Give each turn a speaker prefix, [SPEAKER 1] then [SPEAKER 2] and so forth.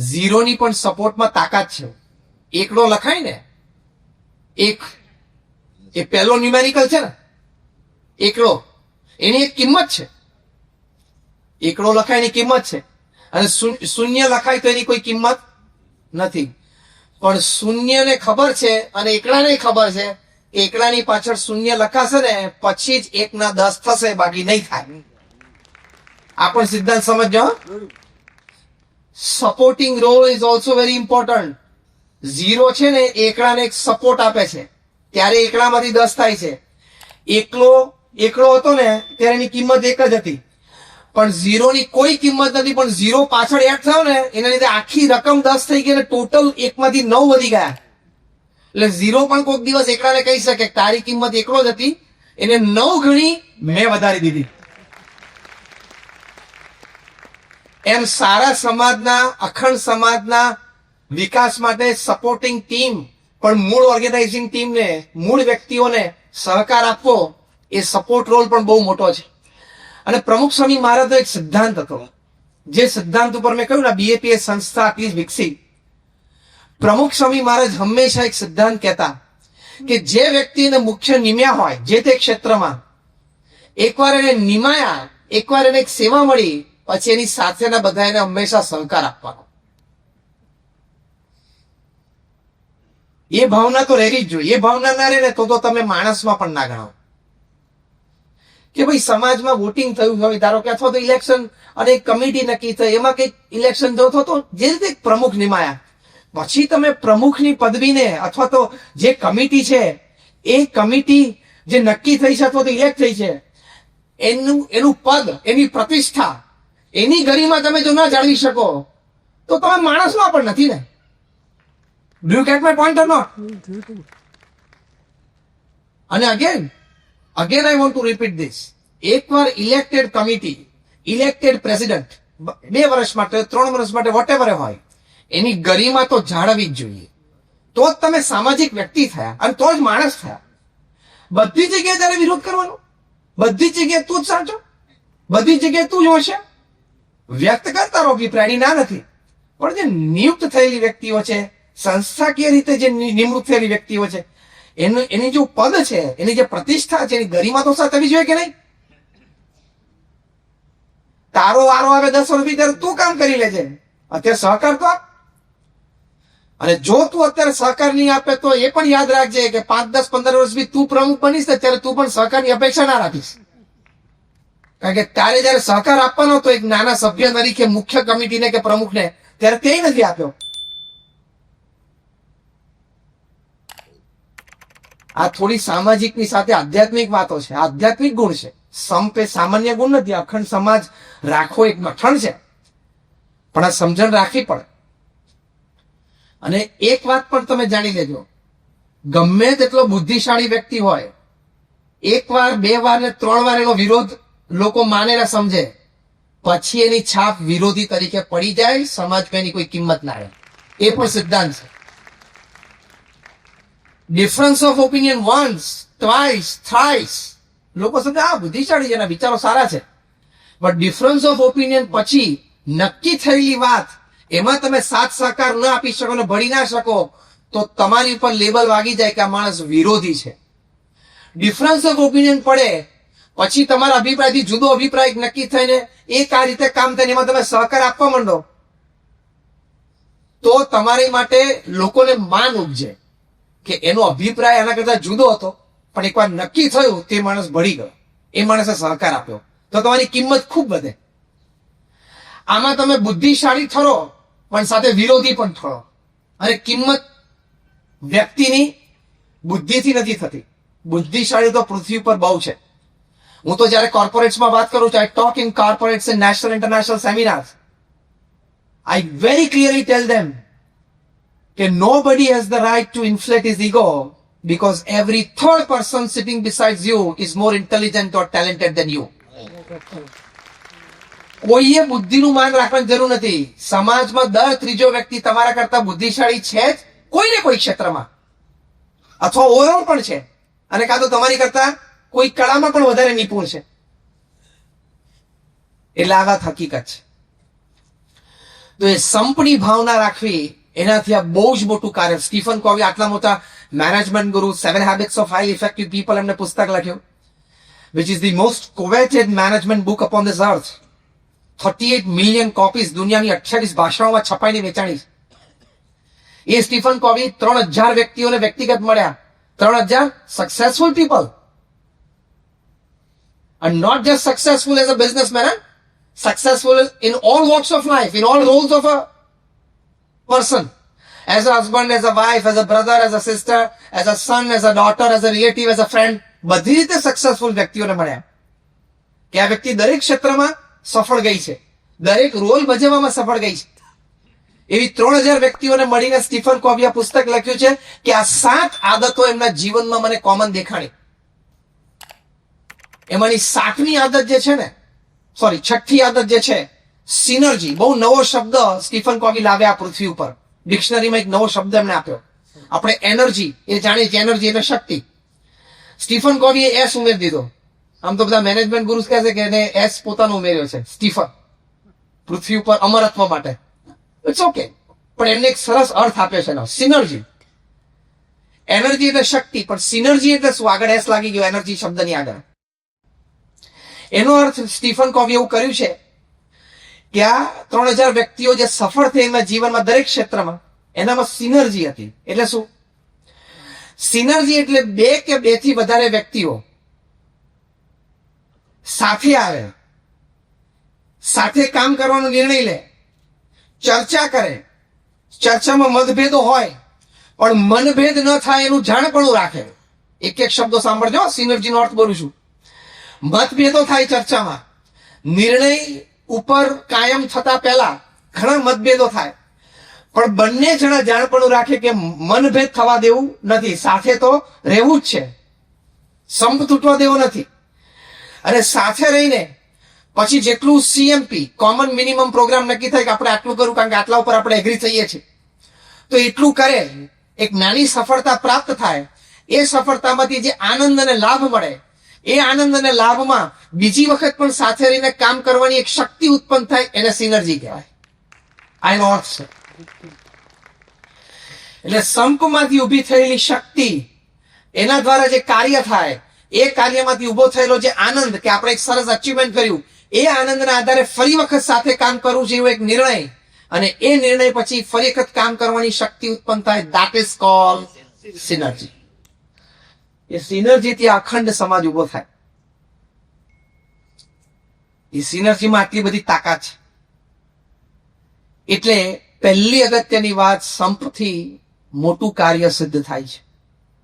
[SPEAKER 1] ઝીરોની પણ સપોર્ટમાં તાકાત છે. એકડો લખાય ને, એક, એ પહેલો ન્યુમેરિકલ છે ને, એકડો, એની એક કિંમત છે. એકડો લખાય એની કિંમત છે. અને શૂન્ય લખાય તો એની કોઈ કિંમત નથી. પણ શૂન્યને ખબર છે અને એકડાને ખબર છે કે એકડાની પાછળ શૂન્ય લખાશે ને, પછી જ એકના દસ થશે, બાકી નહીં થાય. આ પણ સિદ્ધાંત સમજો supporting role is also very important zero છે ને, એકડાને એક સપોર્ટ આપે છે. ત્યારે એકડામાંથી દસ થાય છે. એકલો એકલો હતો ને, ત્યારે એની કિંમત એક જ હતી. પણ ઝીરોની કોઈ કિંમત નથી, પણ ઝીરો પાછળ એડ થયો ને, એના લીધે આખી રકમ દસ થઈ ગઈ અને ટોટલ એકમાંથી નવ વધી ગયા. એટલે ઝીરો પણ કોઈક દિવસ એકડાને કહી શકે તારી કિંમત એકલો જ હતી, એને નવ ગણી મેં વધારી દીધી. એમ સારા સમાજના, અખંડ સમાજના વિકાસ માટે સપોર્ટિંગ ટીમ પણ મૂળ ઓર્ગેનાઇઝિંગ ટીમને મૂળ વ્યક્તિઓને સહકાર આપવો એ સપોર્ટ રોલ પણ બહુ મોટો છે. અને પ્રમુખ સ્વામી મહારાજનો એક સિદ્ધાંત હતો. જે સિદ્ધાંત ઉપર મેં કહ્યું ને બીએપીએ સંસ્થા આટલી વિકસી. પ્રમુખ સ્વામી મહારાજ હંમેશા એક સિદ્ધાંત કહેતા કે જે વ્યક્તિને મુખ્ય નિમ્યા હોય, જે તે ક્ષેત્રમાં, એકવાર એને નિમાયા, એકવાર એને એક સેવા મળી પછી એની સાથેના બધા એને હંમેશા સહકાર આપવાનો. એ ભાવના તો રહેવી જ જોઈએ. એ ભાવના ના રહે તો તમે માણસમાં પણ ના ગણાવો. કે ભાઈ સમાજમાં વોટિંગ થયું હોય, ધારો કે અથવા તો ઇલેક્શન અને કમિટી નક્કી થઈ, એમાં કંઈક ઇલેક્શન જો થતો જે રીતે પ્રમુખ નિમાયા. પછી તમે પ્રમુખની પદવીને અથવા તો જે કમિટી છે, એ કમિટી જે નક્કી થઈ છે અથવા તો ઇલેક્ટ થઈ છે, એનું એનું પદ, એની પ્રતિષ્ઠા એની ગરિમા તમે જો ના જાળવી શકો, તો તમે માણસમાં પણ નથી ને. Do you get my point note અને again again I want to repeat this એકવાર ઇલેક્ટેડ કમિટી ઇલેક્ટેડ પ્રેસિડેન્ટ બે વર્ષ માટે, ત્રણ વર્ષ માટે વોટ હોય, એની ગરિમા તો જાળવવી જ જોઈએ. તો જ તમે સામાજિક વ્યક્તિ થયા અને તો જ માણસ થયા. બધી જગ્યાએ તારે વિરોધ કરવાનો. બધી જગ્યાએ તું જ સાચો. બધી જગ્યાએ તું જ હોશે વ્યક્ત કરતા રોગી પ્રાણી ના નથી. પણ જે નિયુક્ત થયેલી વ્યક્તિઓ છે, સંસ્થાકીય રીતે જે નિમણૂક થયેલી વ્યક્તિઓ છે, એનું, એની જે પદ છે, એની જે પ્રતિષ્ઠા છે, એની ગરિમા તો સાચવવી જોઈએ કે નહીં? તારો વારો આવે દસ વર્ષ ત્યારે તું કામ કરી લેજે અત્યારે સહકાર તો આપ. અને જો તું અત્યારે સહકાર નહીં આપે તો એ પણ યાદ રાખજે કે પાંચ, દસ, પંદર વર્ષ બી તું પ્રમુખ બનીશ ને ત્યારે તું પણ સહકારની અપેક્ષા ના રાખીશ. કારણ કે તારે જયારે સહકાર આપવાનો હતો એક નાના સભ્ય તરીકે મુખ્ય કમિટીને કે પ્રમુખને, ત્યારે તે નથી આપ્યો. આ થોડી સામાજિકની સાથે આધ્યાત્મિક વાતો છે. આધ્યાત્મિક ગુણ છે. સંપ એ સામાન્ય ગુણ નથી. અખંડ સમાજ રાખવો એક મઠણ છે. પણ આ સમજણ રાખવી પડે. અને એક વાત પણ તમે જાણી લેજો. ગમે તેટલો બુદ્ધિશાળી વ્યક્તિ હોય, એક વાર, બે વાર ને ત્રણ વાર એનો વિરોધ લોકો માને સમજે. પછી એની છાપ વિરોધી તરીકે પડી જાય સમાજમાં એની કોઈ કિંમત ના રહે. એ પણ સિદ્ધાંત છે. Difference of opinion once twice thrice લોકો સમજે, આ બુદ્ધિશાળી છે એના વિચારો સારા છે. પણ ડિફરન્સ ઓફ ઓપિનિયન પછી નક્કી થયેલી વાત, એમાં તમે સાથ સહકાર ન આપી શકો ને ભળી ના શકો, તો તમારી ઉપર લેબલ વાગી જાય કે આ માણસ વિરોધી છે. ડિફરન્સ ઓફ ઓપિનિયન પડે પછી તમારા અભિપ્રાયથી જુદો અભિપ્રાય નક્કી થઈને એક આ રીતે કામ થઈને એમાં તમે સહકાર આપવા માંડો, તો તમારી માટે લોકોને માન ઉપજે કે એનો અભિપ્રાય એના કરતા જુદો હતો, પણ એકવાર નક્કી થયું તે માણસ ભળી ગયો. એ માણસે સહકાર આપ્યો. તો તમારી કિંમત ખૂબ વધે. આમાં તમે બુદ્ધિશાળી થરો પણ સાથે વિરોધી પણ થરો અને કિંમત વ્યક્તિની બુદ્ધિથી નથી થતી. બુદ્ધિશાળી તો પૃથ્વી પર બહુ છે. હું તો જયારે કોર્પોરેટ્સમાં વાત કરું છું I talk in corporates and national international seminars I very clearly tell them કે nobody has the right to inflate his ego because every third person sitting beside you is more intelligent or talented than you. કોઈએ બુદ્ધિનું માન રાખવાની જરૂર નથી. સમાજમાં દર ત્રીજો વ્યક્તિ તમારા કરતા બુદ્ધિશાળી છે જ કોઈને કોઈ ક્ષેત્રમાં. અથવા ઓવરઓલ પણ છે. અને કાં તો તમારી કરતા કોઈ કળામાં પણ વધારે નિપુણ છે. એટલે આ વાત હકીકત છે. તો એ સંપની ભાવના રાખવી, એનાથી આ બહુ જ મોટું કાર્ય સ્ટીફન કોવી આટલા મોટા management guru seven habits of high effective people એમને પુસ્તક લખ્યું. Which is the most coveted management book upon this earth thirty eight million copies દુનિયાની અઠ્યાવીસ ભાષાઓમાં છપાઈને વેચાણી એ સ્ટીફન કોવી ત્રણ હજાર વ્યક્તિઓને વ્યક્તિગત મળ્યા. ત્રણ હજાર successful people and not just successful as a businessman, eh? successful in all walks of life, in all roles of a person. As a husband, as a wife, as a brother, as a sister, as a son, as a daughter, as a relative, as a friend. બધી રીતે successful વ્યક્તિઓને મળ્યા કે આ વ્યક્તિ દરેક ક્ષેત્રમાં સફળ ગઈ છે દરેક રોલ ભજવવામાં સફળ ગઈ છે એવી ત્રણ હજાર વ્યક્તિઓને મળીને સ્ટીફન કોવિયા પુસ્તક લખ્યું છે કે આ સાત આદતો એમના જીવનમાં મને કોમન દેખાણી એમાંની સાતમી આદત જે છે ને સોરી છઠ્ઠી આદત જે છે, સિનર્જી, બહુ નવો શબ્દ સ્ટીફન કોકી લાવ્યા પૃથ્વી ઉપર. ડિક્શનરીમાં એક નવો શબ્દ એમને આપ્યો. આપણે એનર્જી, એ જાણીએ છીએ એનર્જી એટલે શક્તિ. સ્ટીફન કોવીએ એસ ઉમેરી દીધો. આમ તો બધા મેનેજમેન્ટ ગુરુ કહે છે કે એને એસ પોતાનો ઉમેર્યો છે. સ્ટીફન, પૃથ્વી ઉપર અમરત્વ માટે. ઇટ્સ ઓકે પણ એમને એક સરસ અર્થ આપ્યો છે એનો. સિનર્જી. એનર્જી એટલે શક્તિ, પણ સિનર્જી એટલે શું? આગળ એસ લાગી ગયો, એનર્જી શબ્દની આગળ. એનો અર્થ સ્ટીફન કોવી એવું કર્યું છે કે આ ત્રણ હજાર વ્યક્તિઓ જે સફળ થઈ એમના જીવનમાં દરેક ક્ષેત્રમાં, એનામાં સિનર્જી હતી. એટલે શું? સિનર્જી એટલે બે કે બેથી વધારે વ્યક્તિઓ સાથે આવે, સાથે કામ કરવાનો નિર્ણય લે, ચર્ચા કરે. ચર્ચામાં મતભેદો હોય, પણ મનભેદ ન થાય એનું જાણપણું રાખે. એક એક શબ્દો સાંભળજો, સિનર્જીનો અર્થ બોલું છું. મતભેદો થાય ચર્ચામાં. નિર્ણય ઉપર કાયમ થતા પહેલા ઘણા મતભેદો થાય. પણ બંને જણા જાણપણું રાખે કે મનભેદ થવા દેવું નથી. સાથે તો રહેવું જ છે. સંપ તૂટવા દેવો નથી. અને સાથે રહીને પછી જેટલું સીએમપી કોમન મિનિમમ પ્રોગ્રામ નક્કી થાય કે આપણે આટલું કરવું કારણ કે આટલા ઉપર આપણે એગ્રી થઈએ છીએ. તો એટલું કરે, એક નાની સફળતા પ્રાપ્ત થાય, એ સફળતામાંથી જે આનંદ અને લાભ મળે એ આનંદ અને લાભમાં બીજી વખત પણ સાથે રહીને કામ કરવાની એક શક્તિ ઉત્પન્ન થાય, એને સિનર્જી કહેવાય. આ એનો છે. એટલે સંપમાંથી ઊભી થયેલી શક્તિ, એના દ્વારા જે કાર્ય થાય, એ કાર્યમાંથી ઊભો થયેલો જે આનંદ કે આપણે એક સરસ અચીવમેન્ટ કર્યું, એ આનંદના આધારે ફરી વખત સાથે કામ કરવું એવો એક નિર્ણય, અને એ નિર્ણય પછી ફરી વખત કામ કરવાની શક્તિ ઉત્પન્ન થાય. દેટ ઇઝ કોલ સિનર્જી એ સિનર્જીથી અખંડ સમાજ ઊભો થાય. એ સિનર્જીમાં આટલી બધી તાકાત છે. એટલે પહેલી અગત્યની વાત સંપથી મોટું કાર્ય સિદ્ધ થાય છે.